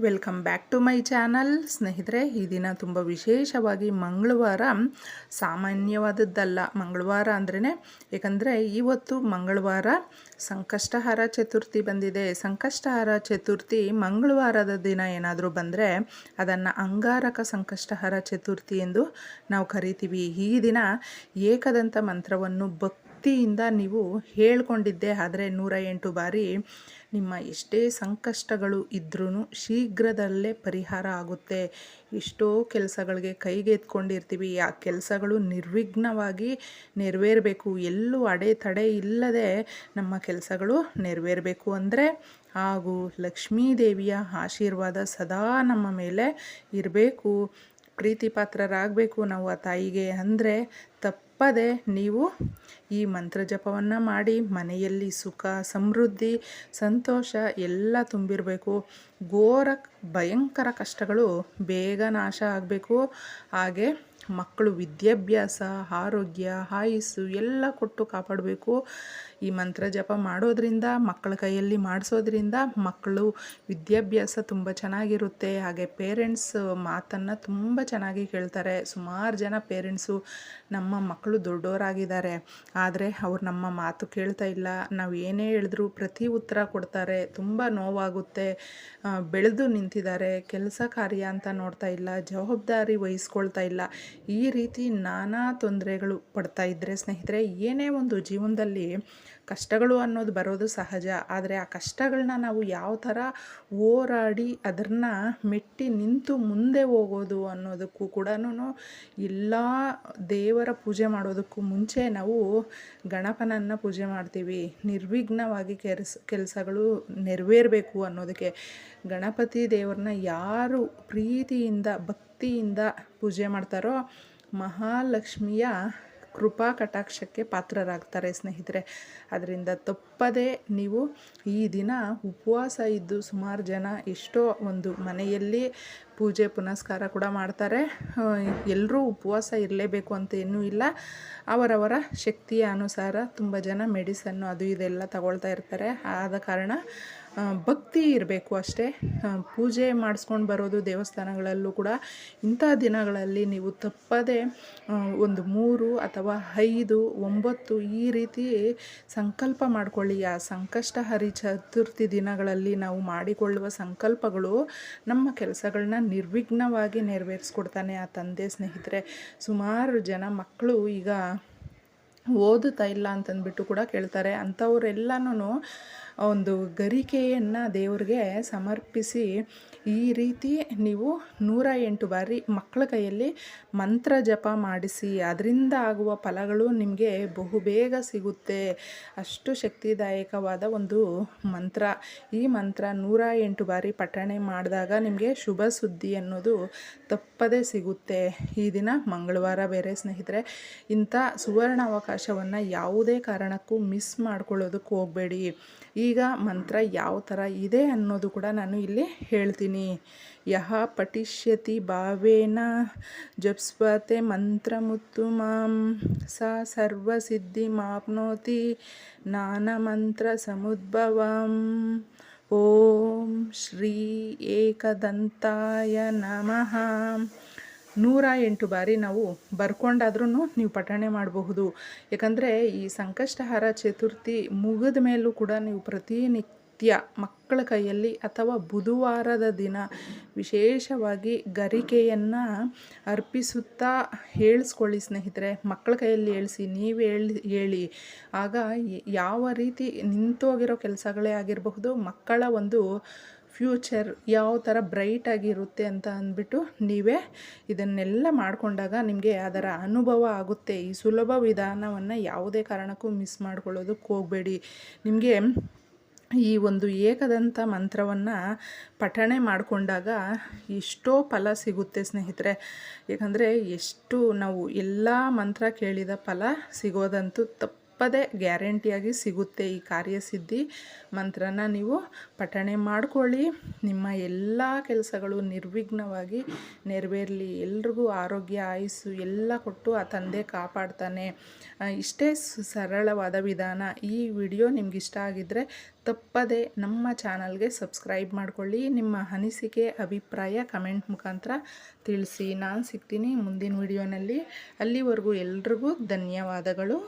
Welcome back to my channel. ಸ್ನೇಹಿತರೆ, ಈ ದಿನ ತುಂಬ ವಿಶೇಷವಾಗಿ ಮಂಗಳವಾರ ಸಾಮಾನ್ಯವಾದದ್ದಲ್ಲ. ಮಂಗಳವಾರ ಅಂದ್ರೇ ಏಕೆಂದರೆ ಇವತ್ತು ಮಂಗಳವಾರ ಸಂಕಷ್ಟಹಾರ ಚತುರ್ಥಿ ಬಂದಿದೆ. ಸಂಕಷ್ಟಹಾರ ಚತುರ್ಥಿ ಮಂಗಳವಾರದ ದಿನ ಏನಾದರೂ ಬಂದರೆ ಅದನ್ನು ಅಂಗಾರಕ ಸಂಕಷ್ಟಹಾರ ಚತುರ್ಥಿ ಎಂದು ನಾವು ಕರಿತೀವಿ. ಈ ದಿನ ಏಕದಂತ ಮಂತ್ರವನ್ನು ಭಕ್ತಿಯಿಂದ ನೀವು ಹೇಳ್ಕೊಂಡಿದ್ದೆ, ಆದರೆ ನೂರ ಎಂಟು ಬಾರಿ ನಿಮ್ಮ ಎಷ್ಟೇ ಸಂಕಷ್ಟಗಳು ಇದ್ರೂ ಶೀಘ್ರದಲ್ಲೇ ಪರಿಹಾರ ಆಗುತ್ತೆ. ಎಷ್ಟೋ ಕೆಲಸಗಳಿಗೆ ಕೈಗೆತ್ಕೊಂಡಿರ್ತೀವಿ. ಆ ಕೆಲಸಗಳು ನಿರ್ವಿಘ್ನವಾಗಿ ನೆರವೇರಬೇಕು. ಎಲ್ಲೂ ಅಡೆತಡೆ ಇಲ್ಲದೆ ನಮ್ಮ ಕೆಲಸಗಳು ನೆರವೇರಬೇಕು ಅಂದರೆ ಹಾಗೂ ಲಕ್ಷ್ಮೀದೇವಿಯ ಆಶೀರ್ವಾದ ಸದಾ ನಮ್ಮ ಮೇಲೆ ಇರಬೇಕು. ಪ್ರೀತಿ ಪಾತ್ರರಾಗಬೇಕು ನಾವು ಆ ತಾಯಿಗೆ ಅಂದರೆ ತಪ್ಪದೆ ನೀವು ಈ ಮಂತ್ರ ಜಪವನ್ನು ಮಾಡಿ ಮನೆಯಲ್ಲಿ ಸುಖ, ಸಮೃದ್ಧಿ, ಸಂತೋಷ ಎಲ್ಲ ತುಂಬಿರಬೇಕು. ಘೋರ, ಭಯಂಕರ ಕಷ್ಟಗಳು ಬೇಗ ನಾಶ ಆಗಬೇಕು. ಹಾಗೆ ಮಕ್ಕಳು ವಿದ್ಯಾಭ್ಯಾಸ, ಆರೋಗ್ಯ, ಆಯಸ್ಸು ಎಲ್ಲ ಕೊಟ್ಟು ಕಾಪಾಡಬೇಕು. ಈ ಮಂತ್ರ ಜಪ ಮಾಡೋದ್ರಿಂದ, ಮಕ್ಕಳ ಕೈಯಲ್ಲಿ ಮಾಡಿಸೋದ್ರಿಂದ ಮಕ್ಕಳು ವಿದ್ಯಾಭ್ಯಾಸ ತುಂಬ ಚೆನ್ನಾಗಿರುತ್ತೆ. ಹಾಗೆ ಪೇರೆಂಟ್ಸ್ ಮಾತನ್ನು ತುಂಬ ಚೆನ್ನಾಗಿ ಕೇಳ್ತಾರೆ. ಸುಮಾರು ಜನ ಪೇರೆಂಟ್ಸು ನಮ್ಮ ಮಕ್ಕಳು ದೊಡ್ಡವರಾಗಿದ್ದಾರೆ. ಆದರೆ ಅವ್ರು ನಮ್ಮ ಮಾತು ಕೇಳ್ತಾ ಇಲ್ಲ. ನಾವು ಏನೇ ಹೇಳಿದ್ರು ಪ್ರತಿ ಉತ್ತರ ಕೊಡ್ತಾರೆ. ತುಂಬ ನೋವಾಗುತ್ತೆ. ಬೆಳೆದು ನಿಂತಿದ್ದಾರೆ. ಕೆಲಸ ಕಾರ್ಯ ಅಂತ ನೋಡ್ತಾ ಇಲ್ಲ. ಜವಾಬ್ದಾರಿ ವಹಿಸ್ಕೊಳ್ತಾ ಇಲ್ಲ. ಈ ರೀತಿ ನಾನಾ ತೊಂದರೆಗಳು ಪಡ್ತಾ ಇದ್ದರೆ ಸ್ನೇಹಿತರೆ, ಏನೇ ಒಂದು ಜೀವನದಲ್ಲಿ ಕಷ್ಟಗಳು ಅನ್ನೋದು ಬರೋದು ಸಹಜ, ಆದರೆ ಆ ಕಷ್ಟಗಳನ್ನ ನಾವು ಯಾವ ಥರ ಹೋರಾಡಿ ಅದನ್ನ ಮೆಟ್ಟಿ ನಿಂತು ಮುಂದೆ ಹೋಗೋದು ಅನ್ನೋದಕ್ಕೂ ಕೂಡ ಎಲ್ಲ ದೇವರ ಪೂಜೆ ಮಾಡೋದಕ್ಕೂ ಮುಂಚೆ ನಾವು ಗಣಪನನ್ನು ಪೂಜೆ ಮಾಡ್ತೀವಿ. ನಿರ್ವಿಘ್ನವಾಗಿ ಕೆಲಸ ಕೆಲಸಗಳು ನೆರವೇರಬೇಕು ಅನ್ನೋದಕ್ಕೆ ಗಣಪತಿ ದೇವರನ್ನ ಯಾರು ಪ್ರೀತಿಯಿಂದ, ಭಕ್ತಿಯಿಂದ ಪೂಜೆ ಮಾಡ್ತಾರೋ ಮಹಾಲಕ್ಷ್ಮಿಯ ಕೃಪಾ ಕಟಾಕ್ಷಕ್ಕೆ ಪಾತ್ರರಾಗ್ತಾರೆ ಸ್ನೇಹಿತರೆ. ಅದರಿಂದ ತಪ್ಪದೆ ನೀವು ಈ ದಿನ ಉಪವಾಸ ಇದ್ದು ಸುಮಾರು ಜನ ಎಷ್ಟೋ ಒಂದು ಮನೆಯಲ್ಲಿ ಪೂಜೆ ಪುನಸ್ಕಾರ ಕೂಡ ಮಾಡ್ತಾರೆ. ಎಲ್ಲರೂ ಉಪವಾಸ ಇರಲೇಬೇಕು ಅಂತ ಏನೂ ಇಲ್ಲ. ಅವರವರ ಶಕ್ತಿಯ ಅನುಸಾರ ತುಂಬ ಜನ ಮೆಡಿಸನ್ನು ಅದು ಇದೆಲ್ಲ ತಗೊಳ್ತಾ ಇರ್ತಾರೆ. ಆದ ಕಾರಣ ಭಕ್ತಿ ಇರಬೇಕು ಅಷ್ಟೇ. ಪೂಜೆ ಮಾಡಿಸ್ಕೊಂಡು ಬರೋದು ದೇವಸ್ಥಾನಗಳಲ್ಲೂ ಕೂಡ ಇಂಥ ದಿನಗಳಲ್ಲಿ ನೀವು ತಪ್ಪದೆ ಒಂದು ಮೂರು ಅಥವಾ ಐದು, ಒಂಬತ್ತು ಈ ರೀತಿ ಸಂಕಲ್ಪ ಮಾಡಿಕೊಳ್ಳಿ. ಆ ಸಂಕಷ್ಟ ಹರಿ ಚತುರ್ಥಿ ದಿನಗಳಲ್ಲಿ ನಾವು ಮಾಡಿಕೊಳ್ಳುವ ಸಂಕಲ್ಪಗಳು ನಮ್ಮ ಕೆಲಸಗಳನ್ನ ನಿರ್ವಿಘ್ನವಾಗಿ ನೆರವೇರಿಸ್ಕೊಡ್ತಾನೆ ಆ ತಂದೆ ಸ್ನೇಹಿತರೆ. ಸುಮಾರು ಜನ ಮಕ್ಕಳು ಈಗ ಓದುತ್ತಾ ಇಲ್ಲ ಅಂತಂದ್ಬಿಟ್ಟು ಕೂಡ ಕೇಳ್ತಾರೆ. ಅಂಥವರೆಲ್ಲನೂ ಒಂದು ಗರಿಕೆಯನ್ನು ದೇವ್ರಿಗೆ ಸಮರ್ಪಿಸಿ ಈ ರೀತಿ ನೀವು ನೂರ ಎಂಟು ಬಾರಿ ಮಕ್ಕಳ ಕೈಯಲ್ಲಿ ಮಂತ್ರ ಜಪ ಮಾಡಿಸಿ, ಅದರಿಂದ ಆಗುವ ಫಲಗಳು ನಿಮಗೆ ಬಹುಬೇಗ ಸಿಗುತ್ತೆ. ಅಷ್ಟು ಶಕ್ತಿದಾಯಕವಾದ ಒಂದು ಮಂತ್ರ. ಈ ಮಂತ್ರ ನೂರ ಎಂಟು ಬಾರಿ ಪಠಣೆ ಮಾಡಿದಾಗ ನಿಮಗೆ ಶುಭ ಸುದ್ದಿ ಅನ್ನೋದು ತಪ್ಪದೇ ಸಿಗುತ್ತೆ. ಈ ದಿನ ಮಂಗಳವಾರ ಬೇರೆ ಸ್ನೇಹಿತರೆ, ಇಂಥ ಸುವರ್ಣ ಅವಕಾಶವನ್ನು ಯಾವುದೇ ಕಾರಣಕ್ಕೂ ಮಿಸ್ ಮಾಡ್ಕೊಳ್ಳೋದಕ್ಕೆ ಹೋಗಬೇಡಿ. ಈಗ ಮಂತ್ರ ಯಾವ ಥರ ಇದೆ ಅನ್ನೋದು ಕೂಡ ನಾನು ಇಲ್ಲಿ ಹೇಳ್ತೀನಿ. ಯಹ ಪಠಿಷ್ಯತಿ ಭಾವೇನ ಜಪ್ಸ್ವತೆ ಮುತ್ತು ಮಾಂ. ಸಾ ಸರ್ವಸಿದ್ಧಿ ಮಾಪ್ನೋತಿ ನಾನ ಮಂತ್ರ ಸಮುದ್ಭವಂ. ಓಂ ಶ್ರೀ ಏಕದಂತಾಯ ನಮಃ. ನೂರ ಎಂಟು ಬಾರಿ ನಾವು ಬರ್ಕೊಂಡಾದ್ರೂ ನೀವು ಪಠಣೆ ಮಾಡಬಹುದು. ಯಾಕಂದರೆ ಈ ಸಂಕಷ್ಟಹಾರ ಚತುರ್ಥಿ ಮುಗಿದ ಮೇಲೂ ಕೂಡ ನೀವು ಪ್ರತಿನಿತ್ಯ ಮಕ್ಕಳ ಕೈಯಲ್ಲಿ ಅಥವಾ ಬುಧವಾರದ ದಿನ ವಿಶೇಷವಾಗಿ ಗರಿಕೆಯನ್ನು ಅರ್ಪಿಸುತ್ತಾ ಹೇಳಿಸ್ಕೊಳ್ಳಿ ಸ್ನೇಹಿತರೆ. ಮಕ್ಕಳ ಕೈಯಲ್ಲಿ ಹೇಳಿಸಿ, ನೀವು ಹೇಳಿ ಹೇಳಿ. ಆಗ ಯಾವ ರೀತಿ ನಿಂತೋಗಿರೋ ಕೆಲಸಗಳೇ ಆಗಿರಬಹುದು, ಮಕ್ಕಳ ಒಂದು ಫ್ಯೂಚರ್ ಯಾವ ಥರ ಬ್ರೈಟಾಗಿರುತ್ತೆ ಅಂತ ಅಂದ್ಬಿಟ್ಟು ನೀವೇ ಇದನ್ನೆಲ್ಲ ಮಾಡಿಕೊಂಡಾಗ ನಿಮಗೆ ಅದರ ಅನುಭವ ಆಗುತ್ತೆ. ಈ ಸುಲಭ ವಿಧಾನವನ್ನು ಯಾವುದೇ ಕಾರಣಕ್ಕೂ ಮಿಸ್ ಮಾಡ್ಕೊಳ್ಳೋದಕ್ಕೆ ಹೋಗಬೇಡಿ. ನಿಮಗೆ ಈ ಒಂದು ಏಕದಂತ ಮಂತ್ರವನ್ನು ಪಠಣೆ ಮಾಡಿಕೊಂಡಾಗ ಎಷ್ಟೋ ಫಲ ಸಿಗುತ್ತೆ ಸ್ನೇಹಿತರೆ. ಯಾಕಂದರೆ ಎಷ್ಟು ನಾವು ಎಲ್ಲ ಮಂತ್ರ ಕೇಳಿದ ಫಲ ಸಿಗೋದಂತೂ ತಪ್ಪು. ತಪ್ಪದೆ ಗ್ಯಾರಂಟಿಯಾಗಿ ಸಿಗುತ್ತೆ ಈ ಕಾರ್ಯಸಿದ್ಧಿ ಮಂತ್ರನ ನೀವು ಪಠಣೆ ಮಾಡಿಕೊಳ್ಳಿ. ನಿಮ್ಮ ಎಲ್ಲ ಕೆಲಸಗಳು ನಿರ್ವಿಘ್ನವಾಗಿ ನೆರವೇರಲಿ. ಎಲ್ರಿಗೂ ಆರೋಗ್ಯ, ಆಯುಸ್ಸು ಎಲ್ಲ ಕೊಟ್ಟು ಆ ತಂದೆ ಕಾಪಾಡ್ತಾನೆ. ಇಷ್ಟೇ ಸರಳವಾದ ವಿಧಾನ. ಈ ವಿಡಿಯೋ ನಿಮ್ಗೆ ಇಷ್ಟ ಆಗಿದ್ದರೆ ತಪ್ಪದೆ ನಮ್ಮ ಚಾನಲ್ಗೆ ಸಬ್ಸ್ಕ್ರೈಬ್ ಮಾಡಿಕೊಳ್ಳಿ. ನಿಮ್ಮ ಅನಿಸಿಕೆ, ಅಭಿಪ್ರಾಯ ಕಮೆಂಟ್ ಮುಖಾಂತರ ತಿಳಿಸಿ. ನಾನು ಸಿಗ್ತೀನಿ ಮುಂದಿನ ವಿಡಿಯೋನಲ್ಲಿ. ಅಲ್ಲಿವರೆಗೂ ಎಲ್ರಿಗೂ ಧನ್ಯವಾದಗಳು.